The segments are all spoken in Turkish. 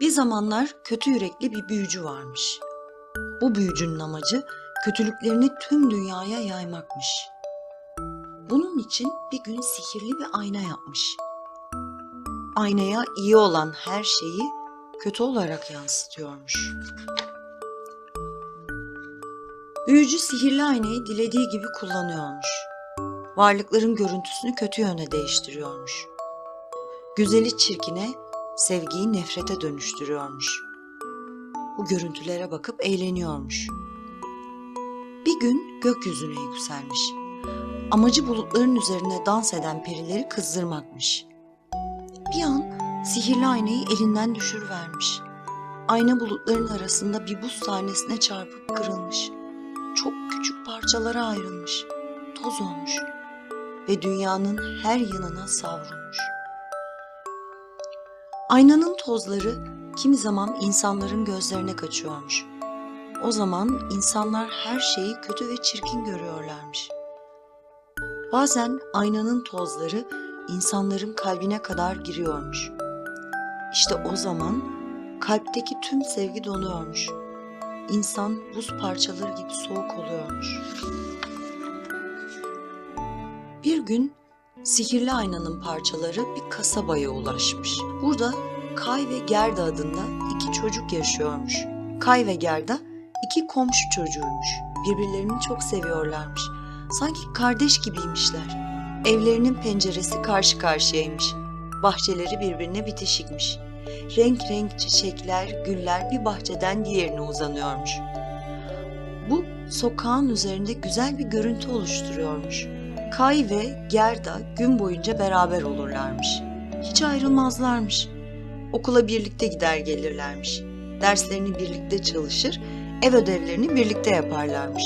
Bir zamanlar kötü yürekli bir büyücü varmış. Bu büyücünün amacı kötülüklerini tüm dünyaya yaymakmış. Bunun için bir gün sihirli bir ayna yapmış. Aynaya iyi olan her şeyi kötü olarak yansıtıyormuş. Büyücü sihirli aynayı dilediği gibi kullanıyormuş. Varlıkların görüntüsünü kötü yöne değiştiriyormuş. Güzeli çirkine, sevgiyi nefrete dönüştürüyormuş. Bu görüntülere bakıp eğleniyormuş. Bir gün gökyüzüne yükselmiş. Amacı bulutların üzerine dans eden perileri kızdırmakmış. Bir an sihirli aynayı elinden düşürüvermiş. Ayna bulutların arasında bir buz tanesine çarpıp kırılmış. Çok küçük parçalara ayrılmış. Toz olmuş ve dünyanın her yanına savrulmuş. Aynanın tozları kimi zaman insanların gözlerine kaçıyormuş. O zaman insanlar her şeyi kötü ve çirkin görüyorlarmış. Bazen aynanın tozları insanların kalbine kadar giriyormuş. İşte o zaman kalpteki tüm sevgi donuyormuş. İnsan buz parçaları gibi soğuk oluyormuş. Bir gün sihirli aynanın parçaları bir kasabaya ulaşmış. Burada Kay ve Gerda adında iki çocuk yaşıyormuş. Kay ve Gerda iki komşu çocuğuymuş. Birbirlerini çok seviyorlarmış. Sanki kardeş gibiymişler. Evlerinin penceresi karşı karşıyaymış. Bahçeleri birbirine bitişikmiş. Renk renk çiçekler, güller bir bahçeden diğerine uzanıyormuş. Bu sokağın üzerinde güzel bir görüntü oluşturuyormuş. Kay ve Gerda gün boyunca beraber olurlarmış. Hiç ayrılmazlarmış. Okula birlikte gider gelirlermiş. Derslerini birlikte çalışır, ev ödevlerini birlikte yaparlarmış.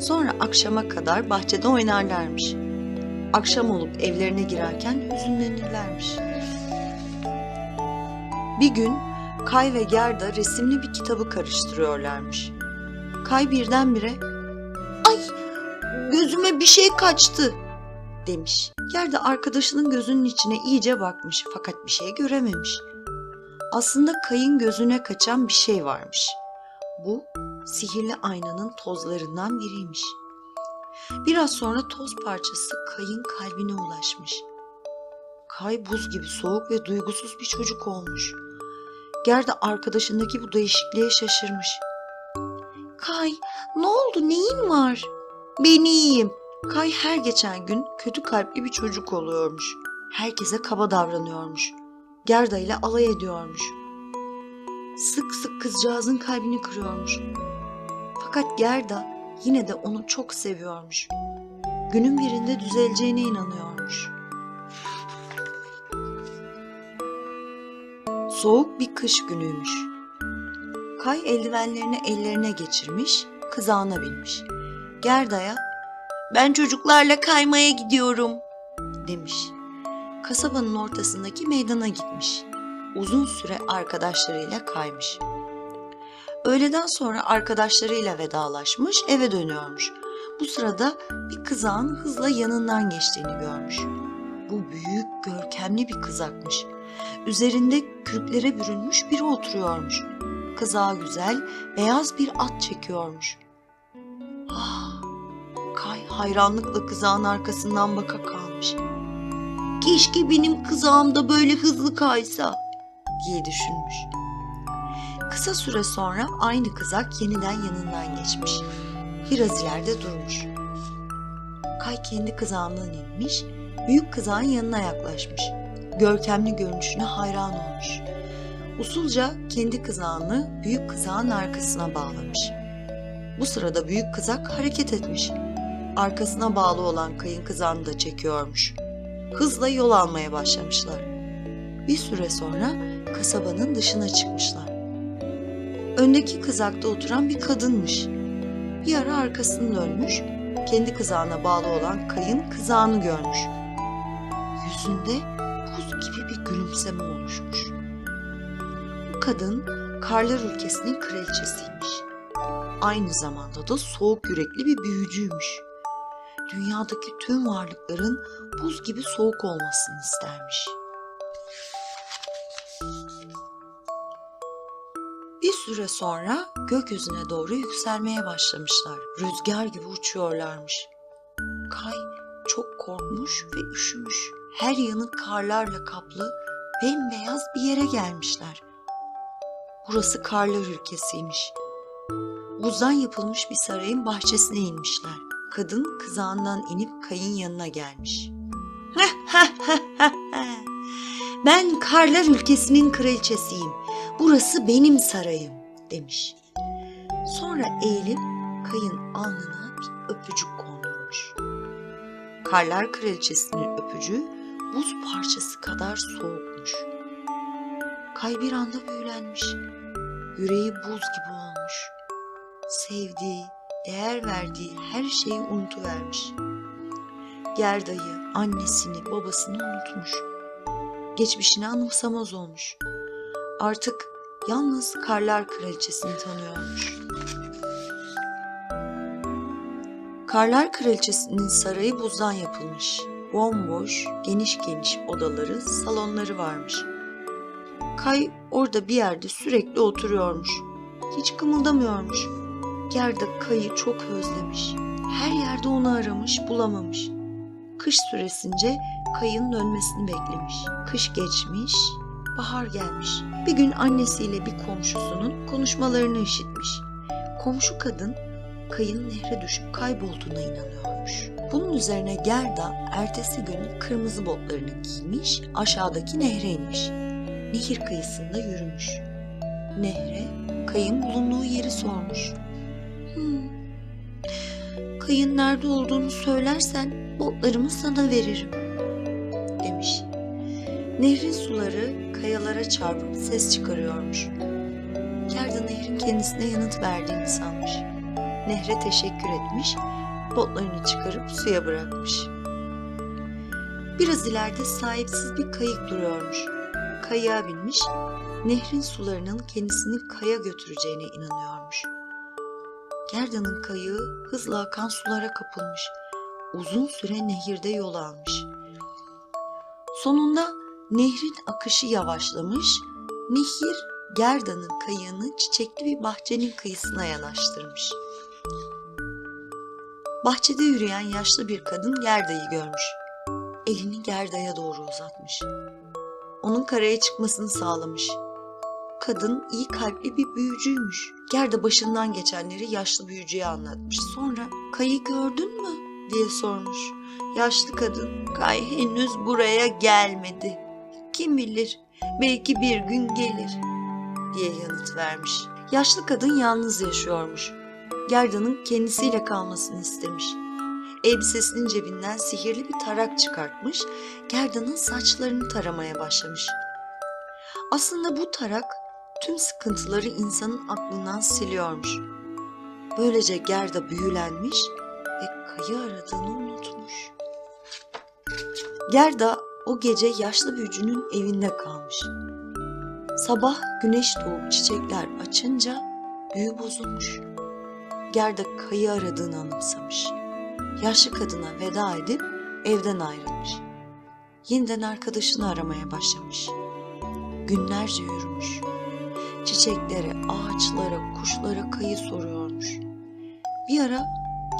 Sonra akşama kadar bahçede oynarlarmış. Akşam olup evlerine girerken hüzünlenirlermiş. Bir gün Kay ve Gerda resimli bir kitabı karıştırıyorlarmış. Kay birdenbire "Ay, gözüme bir şey kaçtı." demiş. Gerda arkadaşının gözünün içine iyice bakmış fakat bir şey görememiş. Aslında Kay'ın gözüne kaçan bir şey varmış. Bu sihirli aynanın tozlarından biriymiş. Biraz sonra toz parçası Kay'ın kalbine ulaşmış. Kay buz gibi soğuk ve duygusuz bir çocuk olmuş. Gerda arkadaşındaki bu değişikliğe şaşırmış. Kay, ne oldu? Neyin var? Ben iyiyim. Kay her geçen gün kötü kalpli bir çocuk oluyormuş. Herkese kaba davranıyormuş. Gerda ile alay ediyormuş. Sık sık kızcağızın kalbini kırıyormuş. Fakat Gerda yine de onu çok seviyormuş. Günün birinde düzeleceğine inanıyormuş. Soğuk bir kış günüymüş. Kay eldivenlerini ellerine geçirmiş, kızağına binmiş. Gerda'ya ben çocuklarla kaymaya gidiyorum demiş. Kasabanın ortasındaki meydana gitmiş. Uzun süre arkadaşlarıyla kaymış. Öğleden sonra arkadaşlarıyla vedalaşmış, eve dönüyormuş. Bu sırada bir kızağın hızla yanından geçtiğini görmüş. Bu büyük, görkemli bir kızakmış. Üzerinde kürklere bürünmüş biri oturuyormuş. Kızağı güzel, beyaz bir at çekiyormuş. Kay hayranlıkla kızağın arkasından baka kalmış. Keşke benim kızağım da böyle hızlı kaysa diye düşünmüş. Kısa süre sonra aynı kızak yeniden yanından geçmiş. Biraz ileride durmuş. Kay kendi kızağından inmiş, büyük kızağın yanına yaklaşmış. Görkemli görünüşüne hayran olmuş. Usulca kendi kızağını büyük kızağın arkasına bağlamış. Bu sırada büyük kızak hareket etmiş. Arkasına bağlı olan kayın kızağını da çekiyormuş. Hızla yol almaya başlamışlar. Bir süre sonra kasabanın dışına çıkmışlar. Öndeki kızakta oturan bir kadınmış. Bir ara arkasını dönmüş, kendi kızağına bağlı olan kayın kızağını görmüş. Yüzünde buz gibi bir gülümseme oluşmuş. Bu kadın karlar ülkesinin kraliçesiymiş. Aynı zamanda da soğuk yürekli bir büyücüymüş. Dünyadaki tüm varlıkların buz gibi soğuk olmasını istermiş. Bir süre sonra gökyüzüne doğru yükselmeye başlamışlar. Rüzgar gibi uçuyorlarmış. Kay çok korkmuş ve üşümüş. Her yanı karlarla kaplı, bembeyaz bir yere gelmişler. Burası karlar ülkesiymiş. Buzdan yapılmış bir sarayın bahçesine inmişler. Kadın kızağından inip kayın yanına gelmiş. ben karlar ülkesinin kraliçesiyim. Burası benim sarayım demiş. Sonra eğilip kayın alnına bir öpücük kondurmuş. Karlar kraliçesinin öpücüğü buz parçası kadar soğukmuş. Kay bir anda büyülenmiş. Yüreği buz gibi olmuş. Sevdiği, değer verdiği her şeyi unutuvermiş. Gerdayı, annesini, babasını unutmuş. Geçmişini anımsamaz olmuş. Artık yalnız Karlar Kraliçesini tanıyormuş. Karlar Kraliçesi'nin sarayı buzdan yapılmış. Bomboş, geniş geniş odaları, salonları varmış. Kay orada bir yerde sürekli oturuyormuş. Hiç kımıldamıyormuş. Gerda Kay'ı çok özlemiş. Her yerde onu aramış, bulamamış. Kış süresince Kay'ın dönmesini beklemiş. Kış geçmiş, bahar gelmiş. Bir gün annesiyle bir komşusunun konuşmalarını işitmiş. Komşu kadın Kay'ın nehre düşüp kaybolduğuna inanıyormuş. Bunun üzerine Gerda ertesi gün kırmızı botlarını giymiş, aşağıdaki nehre inmiş. Nehir kıyısında yürümüş. Nehre Kay'ın bulunduğu yeri sormuş. Kayın nerede olduğunu söylersen botlarımı sana veririm demiş. Nehrin suları kayalara çarpıp ses çıkarıyormuş. Gerda nehrin kendisine yanıt verdiğini sanmış. Nehre teşekkür etmiş, botlarını çıkarıp suya bırakmış. Biraz ileride sahipsiz bir kayık duruyormuş. Kayığa binmiş, nehrin sularının kendisini kaya götüreceğine inanıyormuş. Gerda'nın kayığı hızla akan sulara kapılmış. Uzun süre nehirde yol almış. Sonunda nehrin akışı yavaşlamış, nehir Gerda'nın kayığını çiçekli bir bahçenin kıyısına yanaştırmış. Bahçede yürüyen yaşlı bir kadın Gerda'yı görmüş. Elini Gerda'ya doğru uzatmış. Onun karaya çıkmasını sağlamış. Kadın iyi kalpli bir büyücüymüş. Gerda başından geçenleri yaşlı büyücüye anlatmış. Sonra kayı gördün mü diye sormuş. Yaşlı kadın kay henüz buraya gelmedi. Kim bilir belki bir gün gelir diye yanıt vermiş. Yaşlı kadın yalnız yaşıyormuş. Gerda'nın kendisiyle kalmasını istemiş. Elbisesinin cebinden sihirli bir tarak çıkartmış, Gerda'nın saçlarını taramaya başlamış. Aslında bu tarak tüm sıkıntıları insanın aklından siliyormuş. Böylece Gerda büyülenmiş ve kayı aradığını unutmuş. Gerda o gece yaşlı büyücünün evinde kalmış. Sabah güneş doğup çiçekler açınca büyü bozulmuş. Gerda kayı aradığını anımsamış. Yaşlı kadına veda edip evden ayrılmış. Yeniden arkadaşını aramaya başlamış. Günlerce yürümüş. Çiçeklere, ağaçlara, kuşlara kayı soruyormuş. Bir ara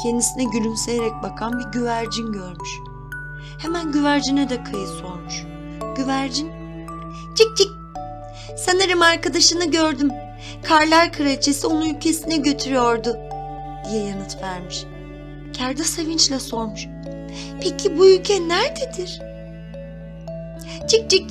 kendisine gülümseyerek bakan bir güvercin görmüş. Hemen güvercine de kayı sormuş. Güvercin, cik cik, sanırım arkadaşını gördüm. Karlar kraliçesi onu ülkesine götürüyordu diye yanıt vermiş. Kerda sevinçle sormuş. Peki bu ülke nerededir? Cik cik,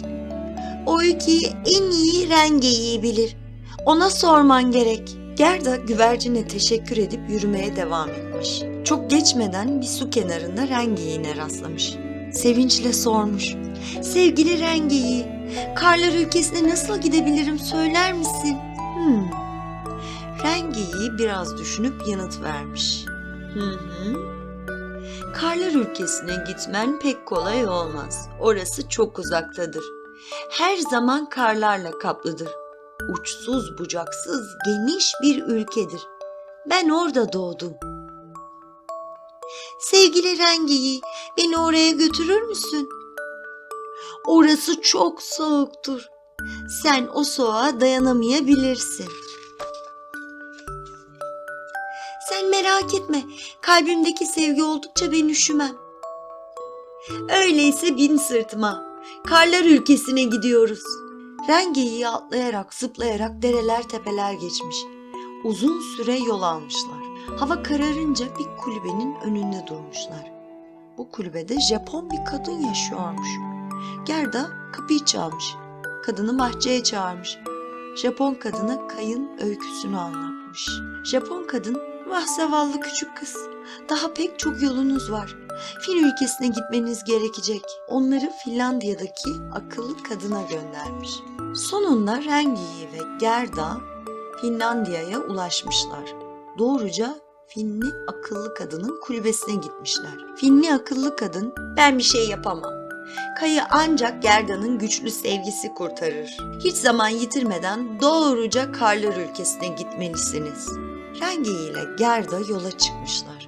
o ülkeyi en iyi rengeyi bilir. Ona sorman gerek. Gerda güvercine teşekkür edip yürümeye devam etmiş. Çok geçmeden bir su kenarında rengeyiğine rastlamış. Sevinçle sormuş. Sevgili rengeyi, karlar ülkesine nasıl gidebilirim söyler misin? Hmm. Rengeyi biraz düşünüp yanıt vermiş. Hı hı. Karlar ülkesine gitmen pek kolay olmaz. Orası çok uzaktadır her zaman karlarla kaplıdır. Uçsuz bucaksız geniş bir ülkedir. Ben orada doğdum. Sevgili Rengi'yi beni oraya götürür müsün? Orası çok soğuktur. Sen o soğuğa dayanamayabilirsin. Sen merak etme. Kalbimdeki sevgi oldukça ben üşümem. Öyleyse bin sırtıma.'' Karlar ülkesine gidiyoruz. Rengeyi atlayarak zıplayarak dereler tepeler geçmiş. Uzun süre yol almışlar. Hava kararınca bir kulübenin önünde durmuşlar. Bu kulübede Japon bir kadın yaşıyormuş. Gerda kapıyı çalmış. Kadını bahçeye çağırmış. Japon kadına kayın öyküsünü anlatmış. Japon kadın, vah zavallı küçük kız. Daha pek çok yolunuz var. Fin ülkesine gitmeniz gerekecek. Onları Finlandiya'daki akıllı kadına göndermiş. Sonunda Rengiyi ve Gerda Finlandiya'ya ulaşmışlar. Doğruca Finli akıllı kadının kulübesine gitmişler. Finli akıllı kadın ben bir şey yapamam. Kayı ancak Gerda'nın güçlü sevgisi kurtarır. Hiç zaman yitirmeden doğruca karlar ülkesine gitmelisiniz. Rengi ile Gerda yola çıkmışlar.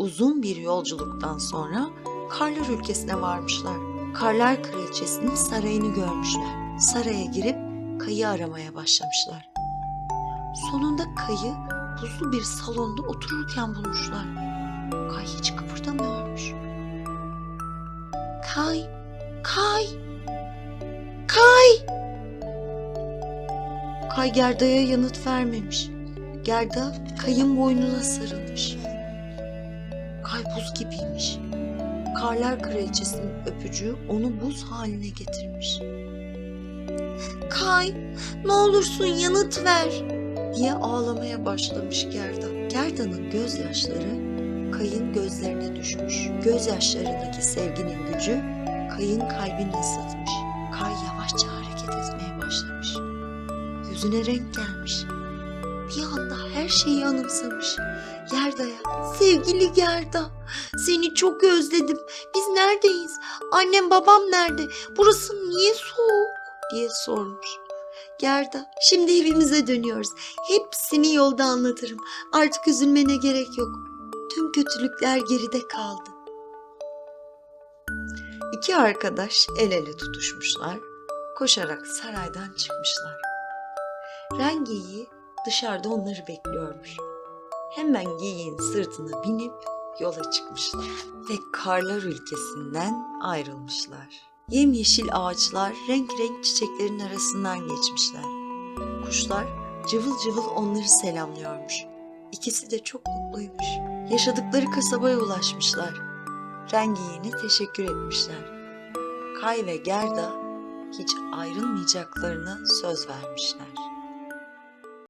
Uzun bir yolculuktan sonra karlar ülkesine varmışlar. Karlar kraliçesinin sarayını görmüşler. Saraya girip kayı aramaya başlamışlar. Sonunda kayı buzlu bir salonda otururken bulmuşlar. Kay hiç kıpırdamıyormuş. Kay, Kay, Kay. Kay Gerda'ya yanıt vermemiş. Gerda Kay'ın boynuna sarılmış. Buz gibiymiş. Karlar kraliçesinin öpücüğü onu buz haline getirmiş. Kay, ne olursun yanıt ver diye ağlamaya başlamış Gerda. Gerda'nın gözyaşları Kay'ın gözlerine düşmüş. Gözyaşlarındaki sevginin gücü Kay'ın kalbini ısıtmış. Kay yavaşça hareket etmeye başlamış. Yüzüne renk gelmiş. Bir anda her şeyi anımsamış. Gerda'ya, sevgili Gerda, seni çok özledim. Biz neredeyiz? Annem babam nerede? Burası niye soğuk? diye sormuş. Gerda, şimdi evimize dönüyoruz. Hepsini yolda anlatırım. Artık üzülmene gerek yok. Tüm kötülükler geride kaldı. İki arkadaş el ele tutuşmuşlar. Koşarak saraydan çıkmışlar. Rengeyi dışarıda onları bekliyormuş. Hemen geyiğin sırtına binip yola çıkmışlar. Ve karlar ülkesinden ayrılmışlar. Yemyeşil ağaçlar renk renk çiçeklerin arasından geçmişler. Kuşlar cıvıl cıvıl onları selamlıyormuş. İkisi de çok mutluymuş. Yaşadıkları kasabaya ulaşmışlar. Rengiye'ne teşekkür etmişler. Kay ve Gerda hiç ayrılmayacaklarına söz vermişler.